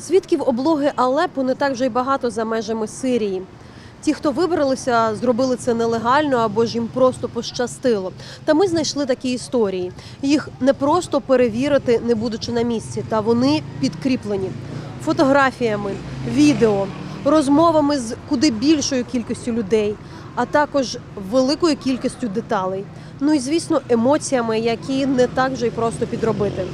Свідків облоги Алеппо не так вже й багато за межами Сирії. Ті, хто вибралися, зробили це нелегально або ж їм просто пощастило. Та ми знайшли такі історії. Їх не просто перевірити, не будучи на місці, та вони підкріплені фотографіями, відео, розмовами з куди більшою кількістю людей, а також великою кількістю деталей. Ну і звісно, емоціями, які не так вже й просто підробити.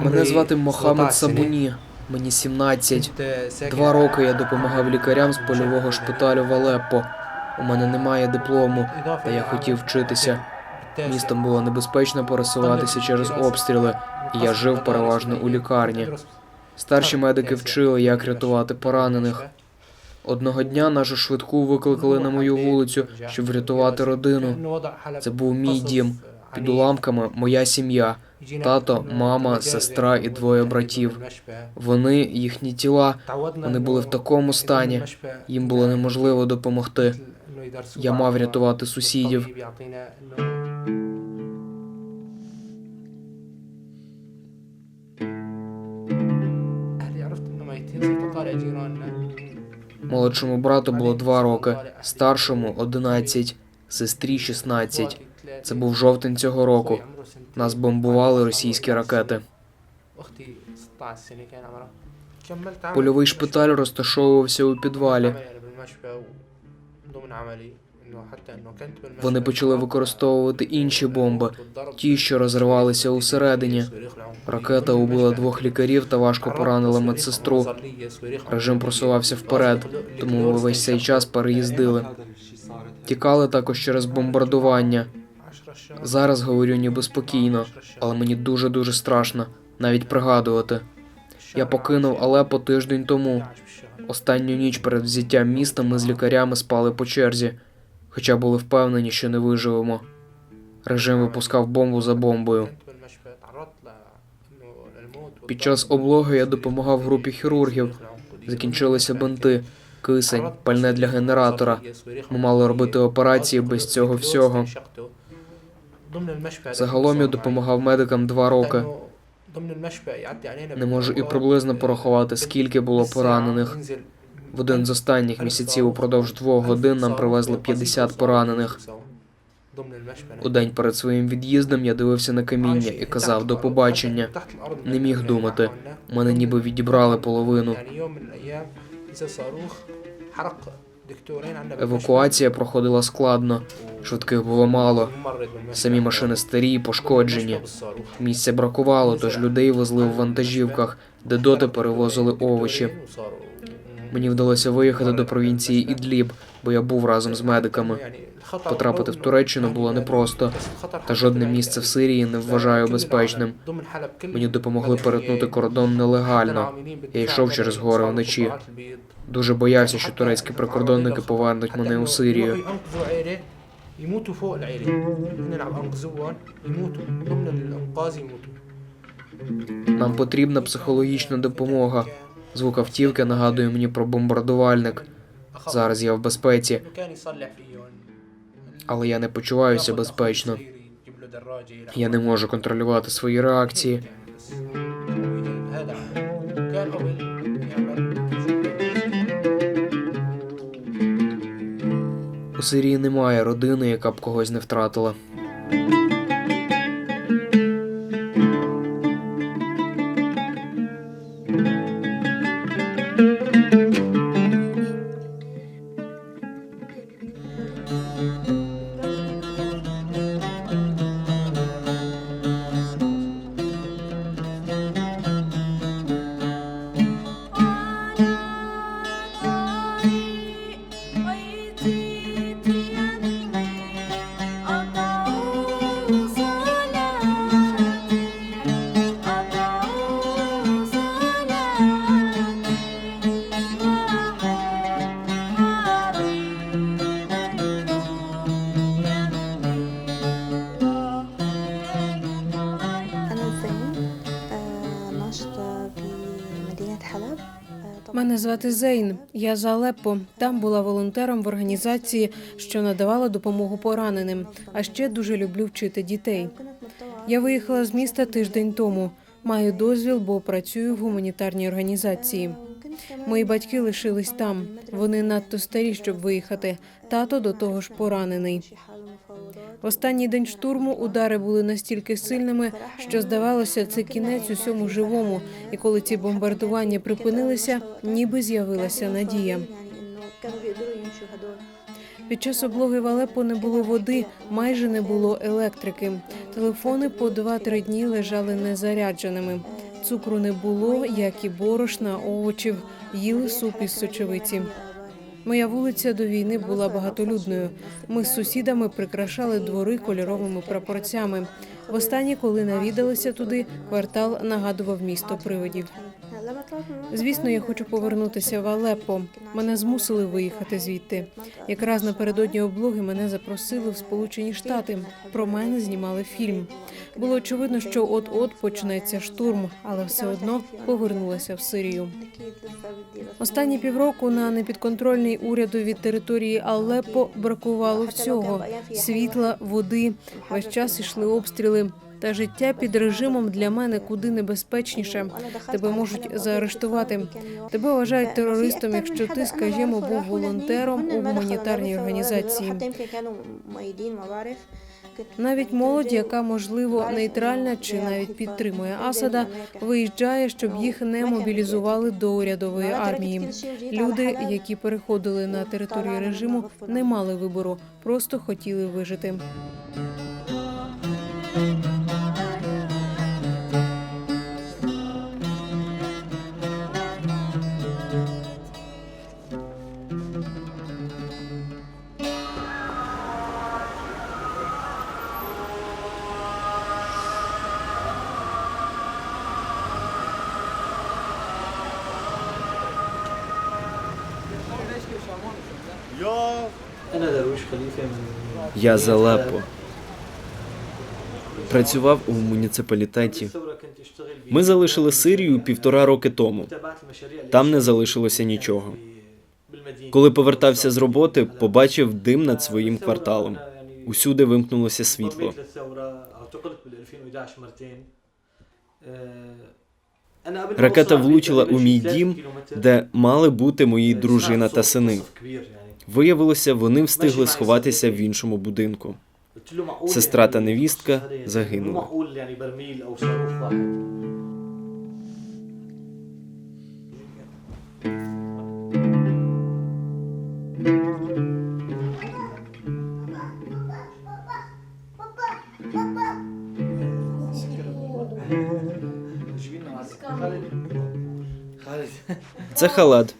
Мене звати Мохамед Сабуні. Мені 17. Два роки я допомагав лікарям з польового шпиталю в Алеппо. У мене немає диплому, та я хотів вчитися. Містом було небезпечно пересуватися через обстріли, і я жив переважно у лікарні. Старші медики вчили, як рятувати поранених. Одного дня нашу швидку викликали на мою вулицю, щоб врятувати родину. Це був мій дім. Під уламками моя сім'я, тато, мама, сестра і двоє братів. Вони, їхні тіла, вони були в такому стані. Їм було неможливо допомогти. Я мав рятувати сусідів. Молодшому брату було два роки, старшому 11, сестрі 16. Це був жовтень цього року. Нас бомбували російські ракети. Польовий шпиталь розташовувався у підвалі. Вони почали використовувати інші бомби, ті, що розривалися усередині. Ракета убила двох лікарів та важко поранила медсестру. Режим просувався вперед, тому ми весь цей час переїздили. Тікали також через бомбардування. Зараз говорю ніби спокійно, але мені дуже дуже страшно навіть пригадувати. Я покинув Алепо тиждень тому. Останню ніч перед взяттям міста ми з лікарями спали по черзі, хоча були впевнені, що не виживемо. Режим випускав бомбу за бомбою. Під час облоги я допомагав групі хірургів. Закінчилися бинти, кисень, пальне для генератора. Ми мали робити операції без цього всього. Загалом я допомагав медикам два роки. Не можу і приблизно порахувати, скільки було поранених. В один з останніх місяців упродовж двох годин нам привезли 50 поранених. У день перед своїм від'їздом я дивився на каміння і казав до побачення. Не міг думати. Мене ніби відібрали половину. Евакуація проходила складно. Швидких було мало. Самі машини старі, пошкоджені. Місця бракувало, тож людей везли в вантажівках, де доти перевозили овочі. Мені вдалося виїхати до провінції Ідліб, бо я був разом з медиками. Потрапити в Туреччину було непросто, та жодне місце в Сирії не вважаю безпечним. Мені допомогли перетнути кордон нелегально. Я йшов через гори вночі. Дуже боявся, що турецькі прикордонники повернуть мене у Сирію. يموتوا فوق العيلة هن عم انقذوهم يموتوا ضمن الانقاذ يموتوا Нам потрібна психологічна допомога. Звук автівки нагадує мені про бомбардувальник. Зараз я в безпеці. Але я не почуваюся безпечно. Я не можу контролювати свої реакції. У Сирії немає родини, яка б когось не втратила. Мене звати Зейн. Я з Алеппо. Там була волонтером в організації, що надавала допомогу пораненим. А ще дуже люблю вчити дітей. Я виїхала з міста тиждень тому. Маю дозвіл, бо працюю в гуманітарній організації. Мої батьки лишились там. Вони надто старі, щоб виїхати. Тато до того ж поранений. Останній день штурму удари були настільки сильними, що здавалося, це кінець усьому живому. І коли ці бомбардування припинилися, ніби з'явилася надія. Під час облоги в Алеппо не було води, майже не було електрики. Телефони по 2-3 дні лежали незарядженими. Цукру не було, як і борошна, овочів, їли суп із сочевиці. Моя вулиця до війни була багатолюдною. Ми з сусідами прикрашали двори кольоровими прапорцями. Востаннє, коли навідалися туди, квартал нагадував місто привидів. Звісно, я хочу повернутися в Алеппо. Мене змусили виїхати звідти. Якраз напередодні облоги мене запросили в Сполучені Штати. Про мене знімали фільм. Було очевидно, що от-от почнеться штурм, але все одно повернулася в Сирію. Останні півроку на непідконтрольній уряду від території Алеппо бракувало всього: світла, води. Весь час ішли обстріли. Та життя під режимом для мене куди небезпечніше. Тебе можуть заарештувати. Тебе вважають терористом, якщо ти, скажімо, був волонтером у гуманітарній організації. Навіть молодь, яка можливо нейтральна чи навіть підтримує Асада, виїжджає, щоб їх не мобілізували до урядової армії. Люди, які переходили на територію режиму, не мали вибору, просто хотіли вижити. Я з Працював у муніципалітеті. Ми залишили Сирію півтора роки тому. Там не залишилося нічого. Коли повертався з роботи, побачив дим над своїм кварталом. Усюди вимкнулося світло. Ракета влучила у мій дім, де мали бути мої дружина та сини. Виявилося, вони встигли сховатися в іншому будинку. Сестра та невістка загинули. Це халат.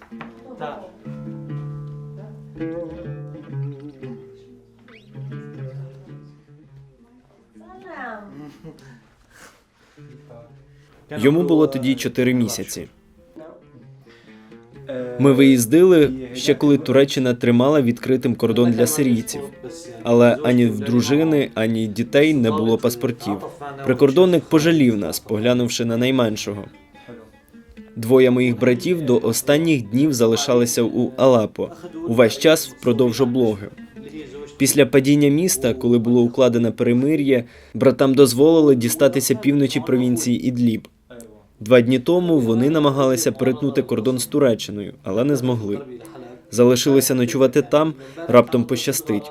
Йому було тоді 4 місяці. Ми виїздили ще коли Туреччина тримала відкритим кордон для сирійців. Але ані в дружини, ані дітей не було паспортів. Прикордонник пожалів нас, поглянувши на найменшого. Двоє моїх братів до останніх днів залишалися у Алапо увесь час впродовж облоги. Після падіння міста, коли було укладене перемир'я, братам дозволили дістатися півночі провінції Ідліб. Два дні тому вони намагалися перетнути кордон з Туреччиною, але не змогли. Залишилися ночувати там, раптом пощастить.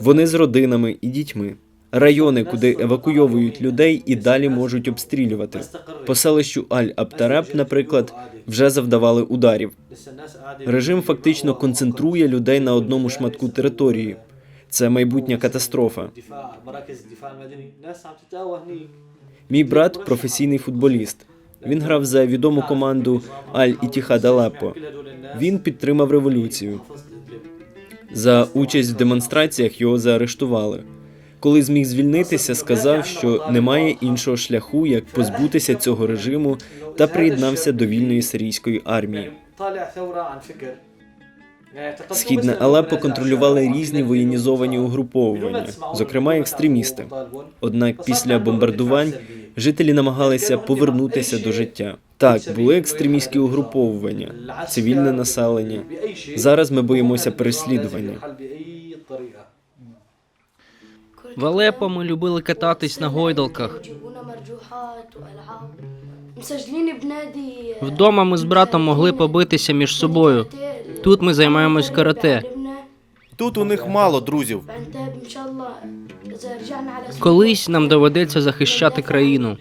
Вони з родинами і дітьми. Райони, куди евакуйовують людей, і далі можуть обстрілювати. По селищу Аль-Аптареб, наприклад, вже завдавали ударів. Режим фактично концентрує людей на одному шматку території. Це майбутня катастрофа. Мій брат професійний футболіст. Він грав за відому команду Аль Ітіхад Алеппо. Він підтримав революцію. За участь в демонстраціях його заарештували. Коли зміг звільнитися, сказав, що немає іншого шляху, як позбутися цього режиму, та приєднався до вільної сирійської армії. Східне Алеппо контролювали різні воєнізовані угруповування, зокрема екстремісти. Однак після бомбардувань жителі намагалися повернутися до життя. Так, були екстремістські угруповування, цивільне населення. Зараз ми боїмося переслідування. В Алепо ми любили кататись на гойдалках. Вдома ми з братом могли побитися між собою. Тут ми займаємось карате. Тут у них мало друзів. Колись нам доведеться захищати країну.